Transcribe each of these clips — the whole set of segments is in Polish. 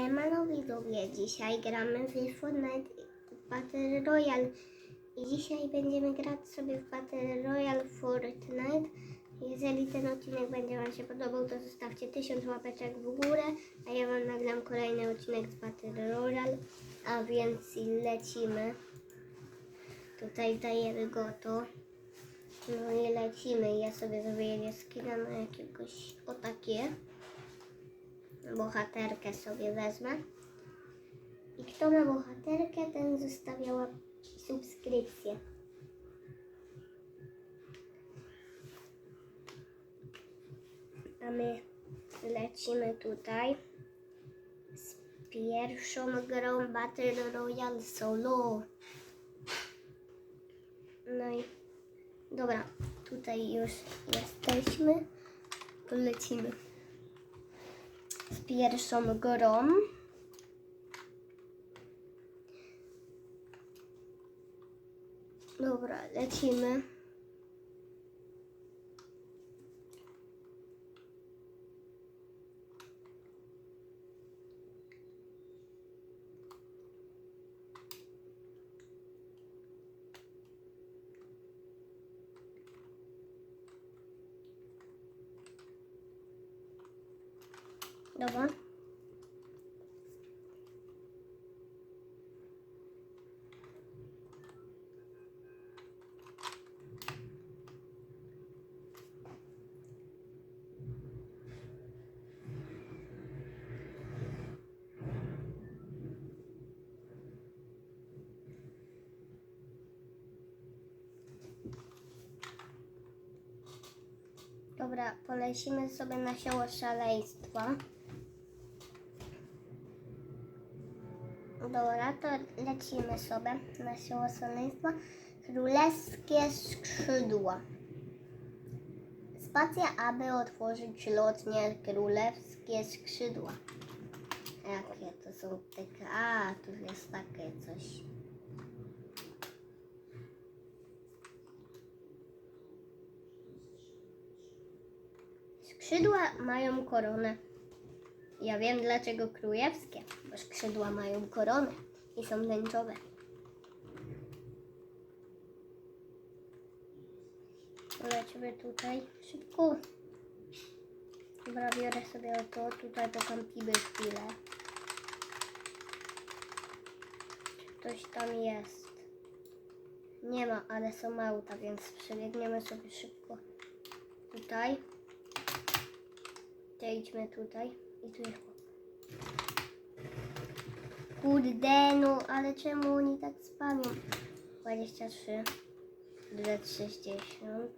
Siemano widzowie, dzisiaj gramy w Fortnite Battle Royale i dzisiaj będziemy grać sobie w Battle Royale Fortnite. Jeżeli ten odcinek będzie Wam się podobał, to zostawcie 1000 łapeczek w górę, a ja Wam nagram kolejny odcinek z Battle Royale, a więc lecimy. Tutaj dajemy go to. No i lecimy. Ja sobie zrobię skina na jakiegoś o takie bohaterkę sobie wezmę. I kto ma bohaterkę, ten zostawia subskrypcję. A my lecimy tutaj z pierwszą grą Battle Royale Solo. No i dobra, tutaj już jesteśmy. Lecimy z pierwszą grą. Dobra, lecimy. Dobra. Dobra, polecimy sobie na sioło szaleństwa. Dobra, to lecimy sobie na sioło szaleństwa. Królewskie skrzydła. Spacja, aby otworzyć lotnie królewskie skrzydła. Jakie to są takie? A, tu jest takie coś. Skrzydła mają koronę. Ja wiem dlaczego królewskie, bo skrzydła mają koronę i są tęczowe. Lecimy tutaj szybko. Dobra, biorę sobie to, tutaj pokampimy chwilę. Ktoś tam jest. Nie ma, ale są auta, więc przebiegniemy sobie szybko. Tutaj. Przejdźmy tutaj i tu jest. Kurde, no, ale czemu oni tak spamią? 23, 260.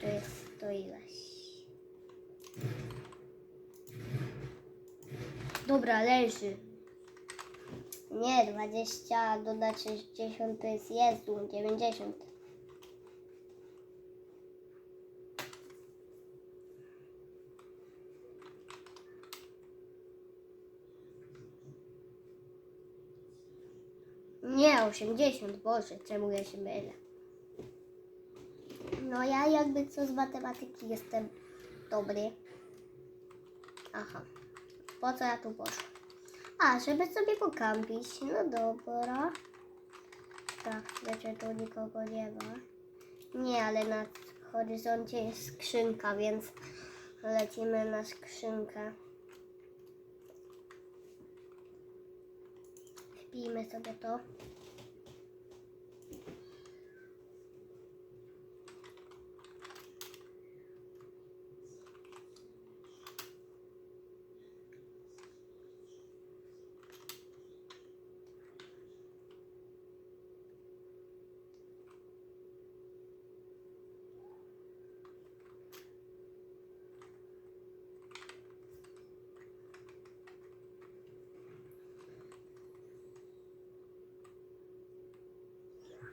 To jest to ileś. Dobra, leży. Nie, 20 dodać 60 to jest Jezu, 90. Nie, 80, Boże, czemu ja się mylę? No ja jakby co z matematyki jestem dobry. Aha, po co ja tu poszłam? A, żeby sobie pokampić, no dobra. Tak, wiecie, tu nikogo nie ma. Nie, ale na horyzoncie jest skrzynka, więc lecimy na skrzynkę. μέσα από το.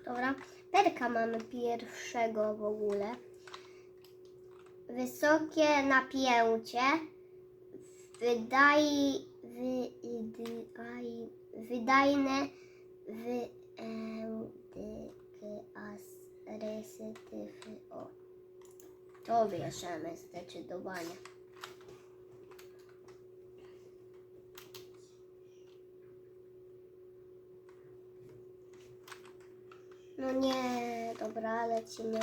Dobra, perka mamy pierwszego w ogóle. Wysokie napięcie. Wydaj, wydaj, wydajne wyendykasytywy. O, to bierzemy zdecydowanie. Nie, dobra, lecimy.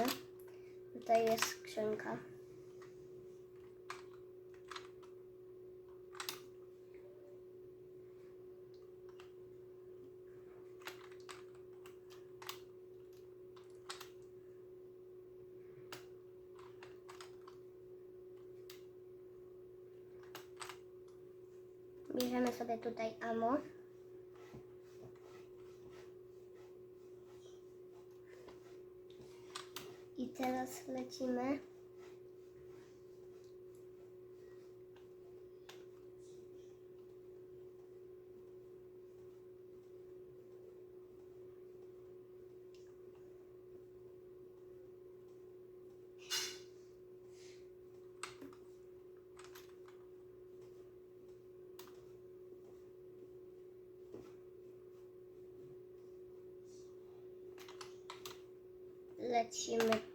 Tutaj jest skrzynka. Bierzemy sobie tutaj amo. I teraz lecimy. Lecimy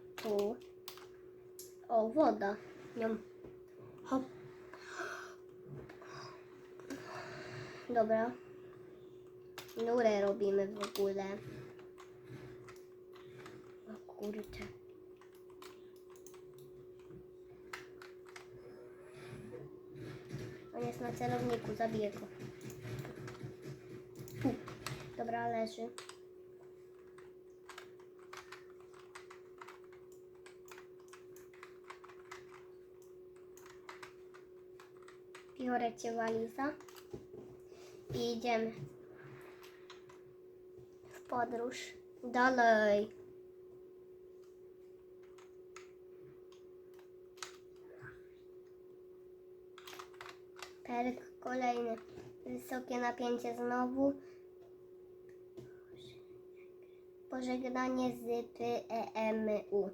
O, woda. Nią. Hop. Dobra. Nurę robimy w ogóle. O kurczę. On jest na celowniku, zabiję go. Dobra, leży. Biorę cię waliza i idziemy w podróż dalej. Perk kolejny. Wysokie napięcie znowu. Pożegnanie z PEMU.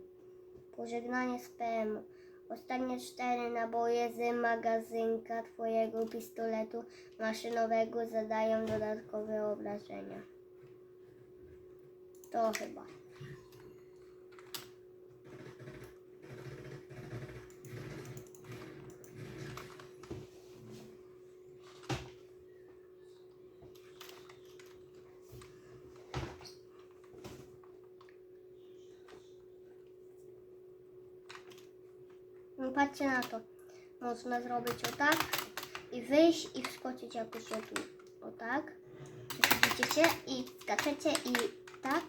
Pożegnanie z PMU. Ostatnie cztery naboje z magazynka twojego pistoletu maszynowego zadają dodatkowe obrażenia. To chyba. No patrzcie na to. Można zrobić o tak i wyjść i wskoczyć jakoś o tu. O tak. Widzicie? I skaczecie i tak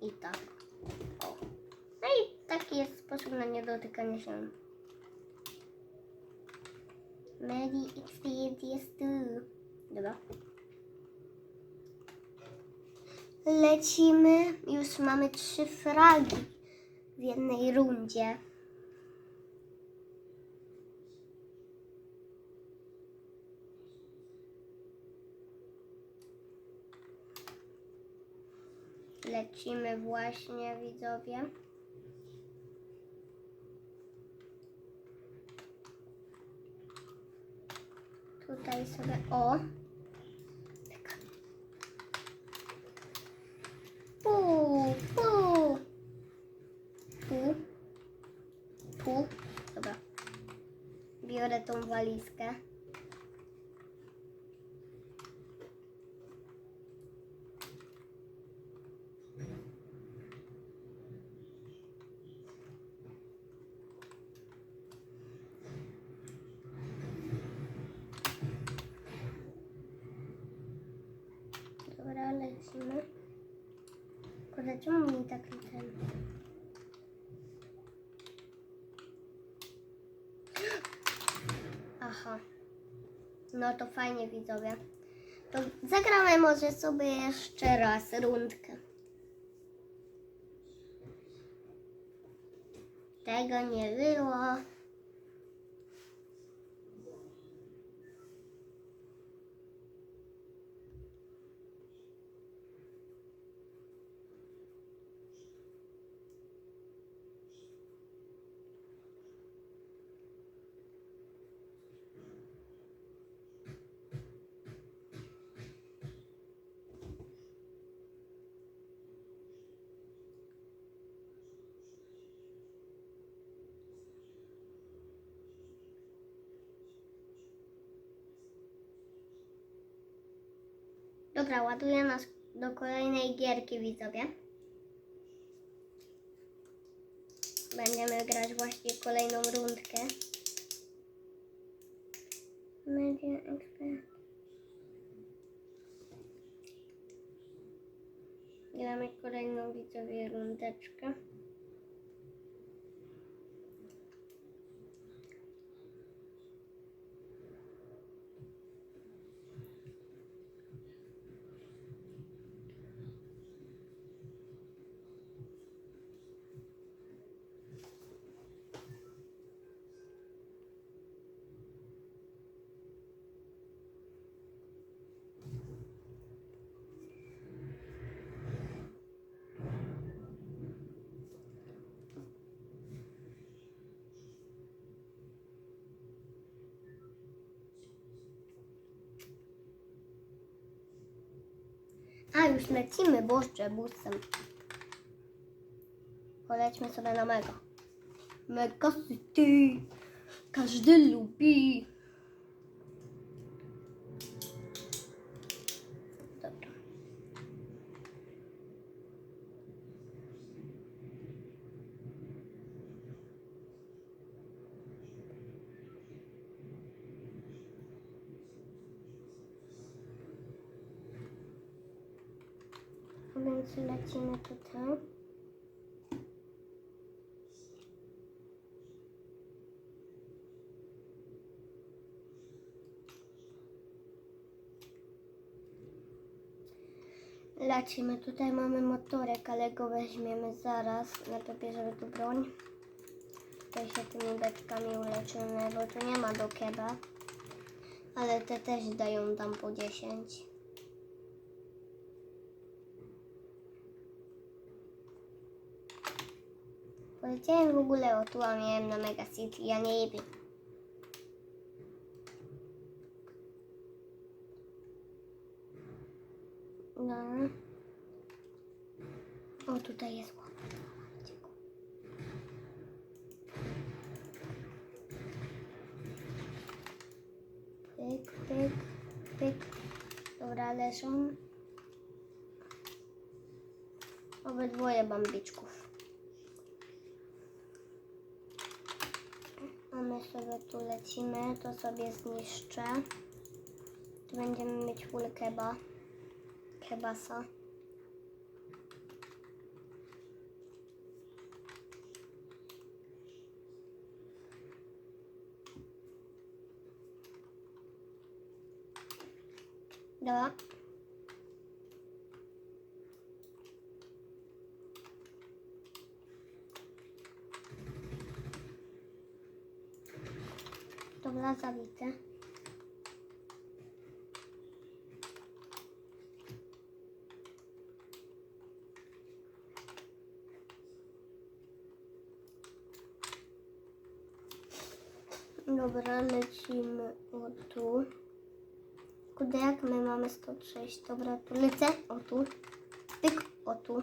i tak. O. No i taki jest sposób na niedotykanie się. Mary Experience jest tu. Dobra. Lecimy. Już mamy trzy fragi w jednej rundzie. Lecimy właśnie, widzowie. Tutaj sobie, o. Biorę tą walizkę. Dobra, lecimy. Kurde, czemu mi tak ten... Aha. No to fajnie widzowie. To zagramy może sobie jeszcze raz rundkę. Tego nie było. Dobra, ładuje nas do kolejnej gierki, widzowie. Będziemy grać właśnie kolejną rundkę. Media Expert. Gramy kolejną widzowie rundeczkę. Lecimy, boże, busem. Polećmy sobie na mega. Mega City. Każdy lubi. Dobra. Więc lecimy tutaj. Lecimy. Tutaj mamy motorek, ale go weźmiemy zaraz. Najpierw bierzemy tu broń. Tutaj się tymi beczkami uleczymy, bo tu nie ma do keba. Ale te też dają tam po 10. Poleciałem w ogóle o tu, a miałem na Mega City, ja nie jebie. No. O, tutaj jest łapka. Pyk, pyk, pyk. Dobra, leżą. Obydwoje bambiczków. A my sobie tu lecimy, to sobie zniszczę. Tu będziemy mieć full keba. Kebasa. Dobra. Dobra, zabite. Dobra, lecimy o tu. Kurde, jak my mamy 106? Dobra, tu lecę. O tu. Pyk, o tu.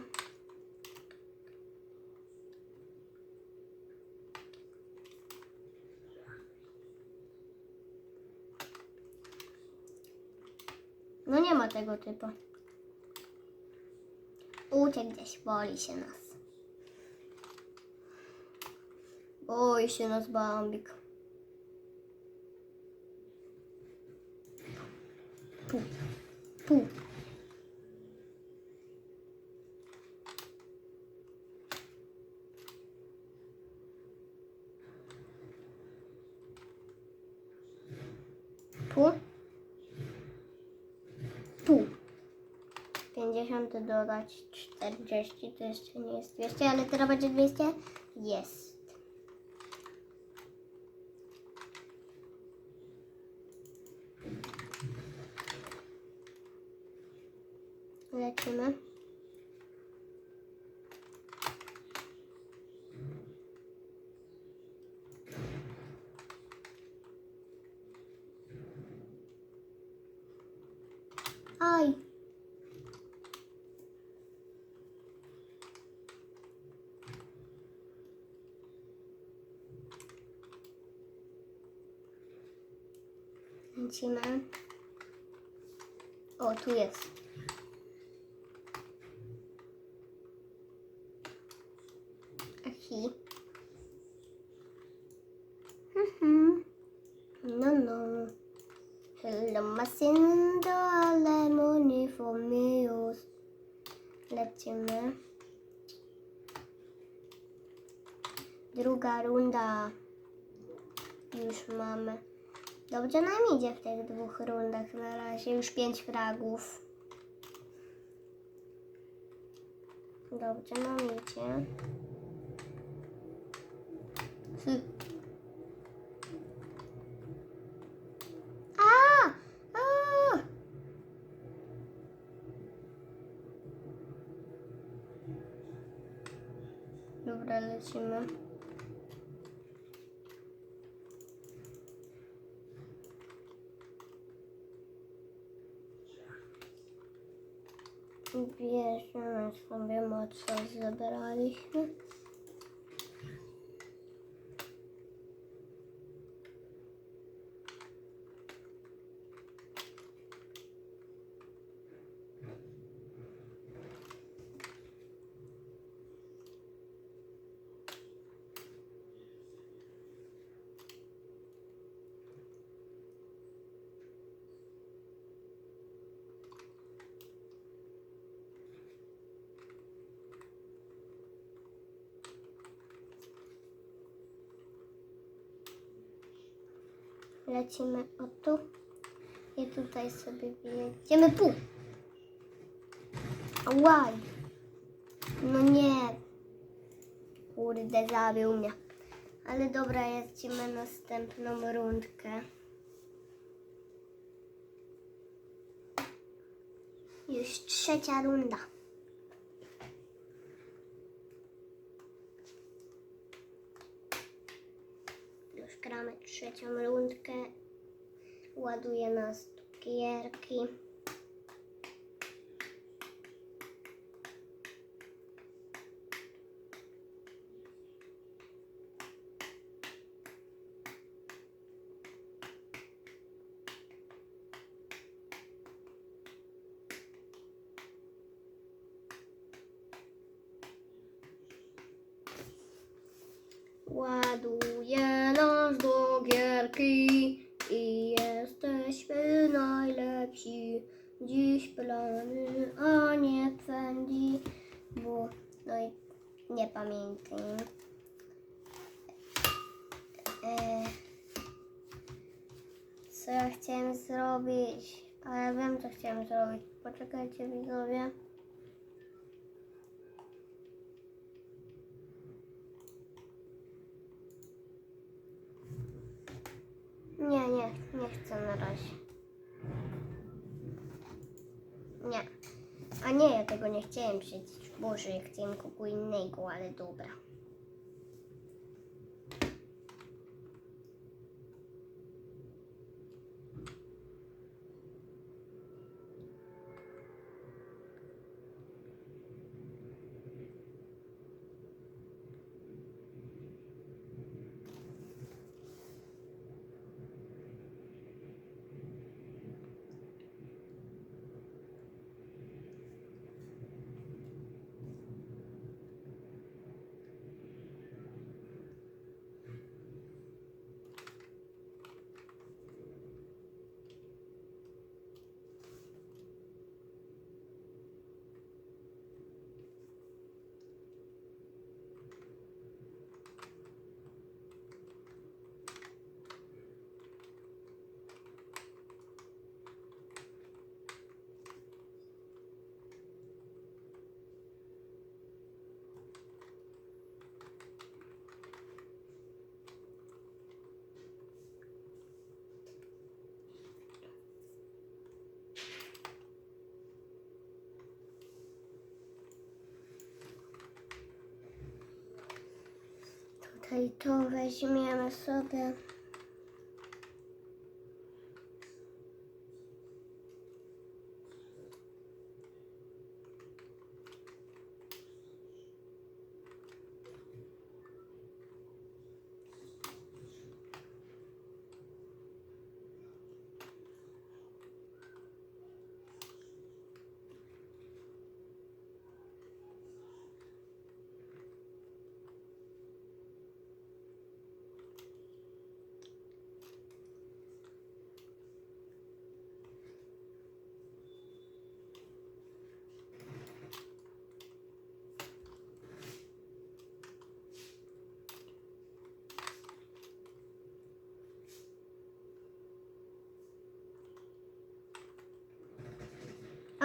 No nie ma tego typu. Uciekł gdzieś, boli się nas. Boi się nas Bambik. Pu. Pu. Tu. 50 dodać 40 to jeszcze nie jest 200, ale teraz będzie 200? Jest. Lecimy. Aj. Lecimy. O, tu jest. Dobrze nam idzie w tych dwóch rundach na razie. Już pięć fragów. Dobrze nam idzie. Hy. A! A! Dobra, lecimy. Bierzemy sobie moc, co zebraliśmy. Lecimy o tu. I tutaj sobie jedziemy pół. Łaj. No nie. Kurde, zabił mnie. Ale dobra, jedziemy następną rundkę. Już trzecia runda. Już gramy trzecią rundkę. Ładuje nas tu gierki. Ładuje nas do gierki i jesteśmy najlepsi. Dziś plany, a nie pędzi, bo no i nie pamiętam. E, co ja chciałem zrobić? A ja wiem, co chciałem zrobić. Poczekajcie, widzowie. Nie, nie, nie chcę na razie. Nie. A nie, ja tego nie chciałem przecież. Boże, ja chciałem kogo innego, ale dobra. Tutaj to weźmiemy sobie.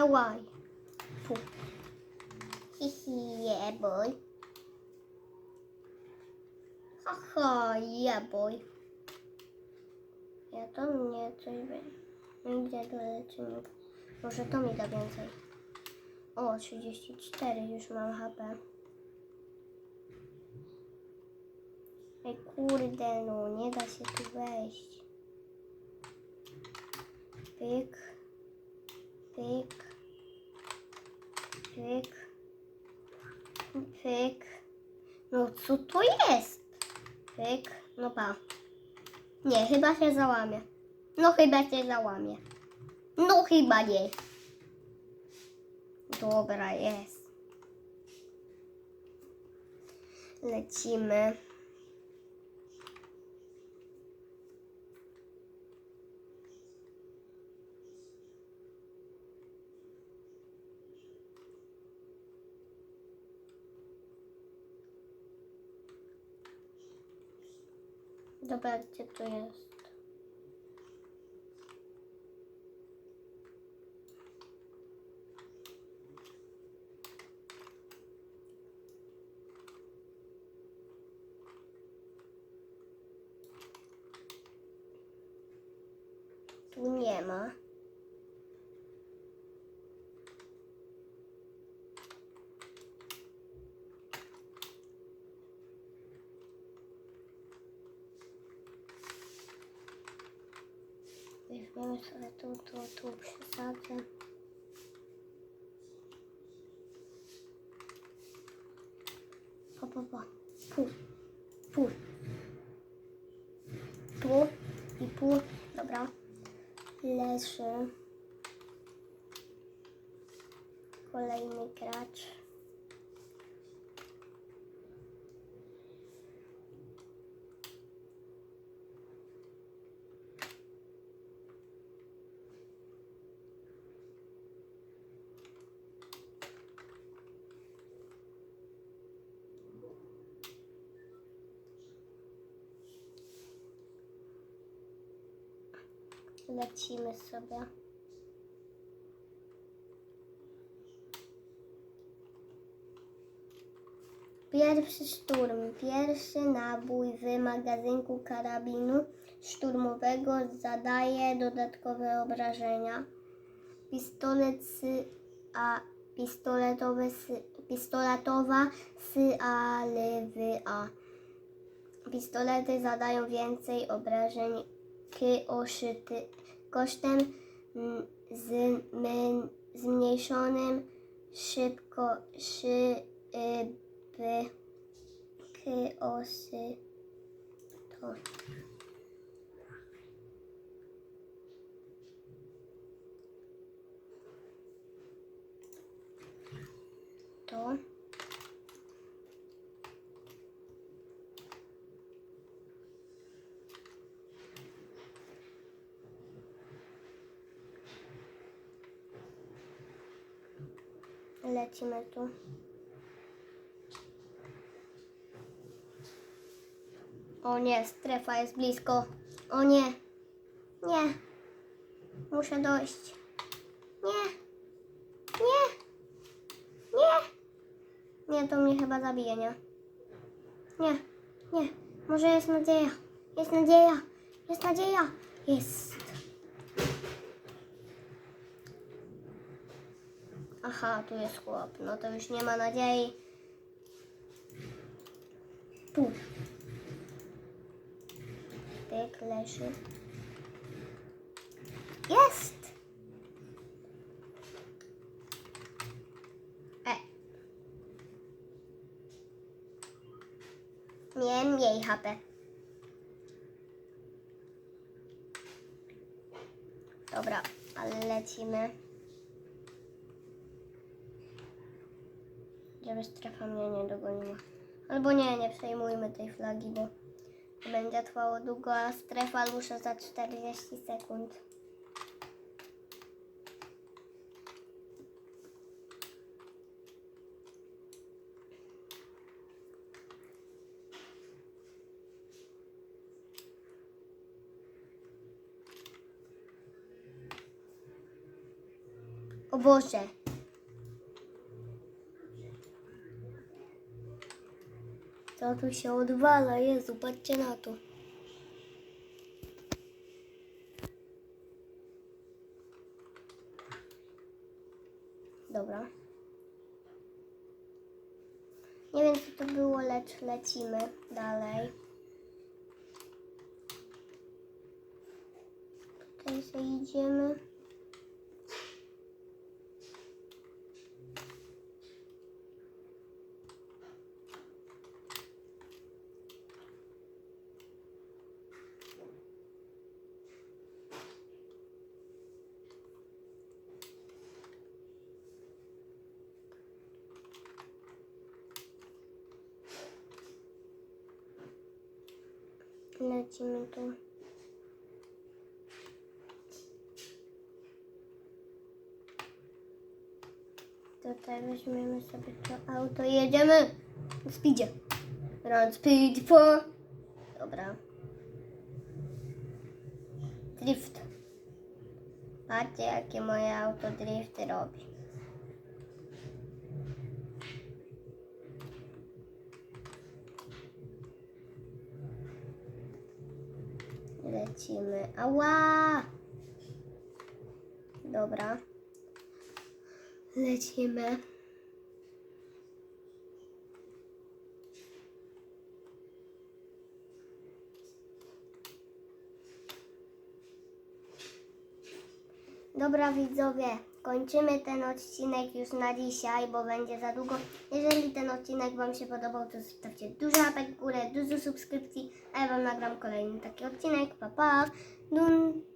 Hawaii. Fu. Hihi, boy. Haha, boy. Ja to mnie coś będzie. Gdzie to leczenie? Może to mi da więcej. O, 34 już mam HP. Ej kurde, no nie da się tu wejść. Pyk. Pyk. Pyk. Pyk. No co to jest? Pyk. No pa. Nie, chyba się załamie. No chyba się załamie. No chyba nie. Dobra, jest. Lecimy. Dobra, gdzie to jest? Tu nie ma. Weźmiemy sobie tu, tu, tu przesadzę. Po, po, po. Pu, pu. Pu i pu. Dobra. Leży. Kolejny gracz. Lecimy sobie. Pierwszy szturm. Pierwszy nabój w magazynku karabinu szturmowego zadaje dodatkowe obrażenia. Pistolet sy, a sy, pistoletowa syalwyA. Pistolety zadają więcej obrażeń k oszyty kosztem mm, zmniejszonym szybko szyby k osy to. To. Lecimy tu. O nie, strefa jest blisko. O nie. Nie. Muszę dojść. Nie. Nie. Nie. Nie, to mnie chyba zabije, nie? Nie. Nie. Może jest nadzieja. Jest nadzieja. Jest nadzieja. Jest. Aha, tu jest chłop. No to już nie ma nadziei. Tu. Pyk leży. Jest! E. Miałem mniej HP. Dobra, ale lecimy. Żeby strefa mnie nie dogoniła. Albo nie, nie przejmujmy tej flagi, bo będzie trwało długo, a strefa rusza za 40 sekund. O Boże. Co tu się odwala? Jezu, patrzcie na to. Dobra. Nie wiem, co to było, lecz lecimy dalej. Tutaj sobie idziemy. Lecimy tu. Tutaj weźmiemy sobie to auto i jedziemy. Speedzie. Run speed for... Dobra. Drift. Patrzcie, jakie moje auto drifty robi. Lecimy. Ała! Dobra. Lecimy. Dobra widzowie, kończymy ten odcinek już na dzisiaj, bo będzie za długo. Jeżeli ten odcinek Wam się podobał, to zostawcie dużo łapek w górę, dużo subskrypcji, a ja Wam nagram kolejny taki odcinek. Pa, pa! Dun.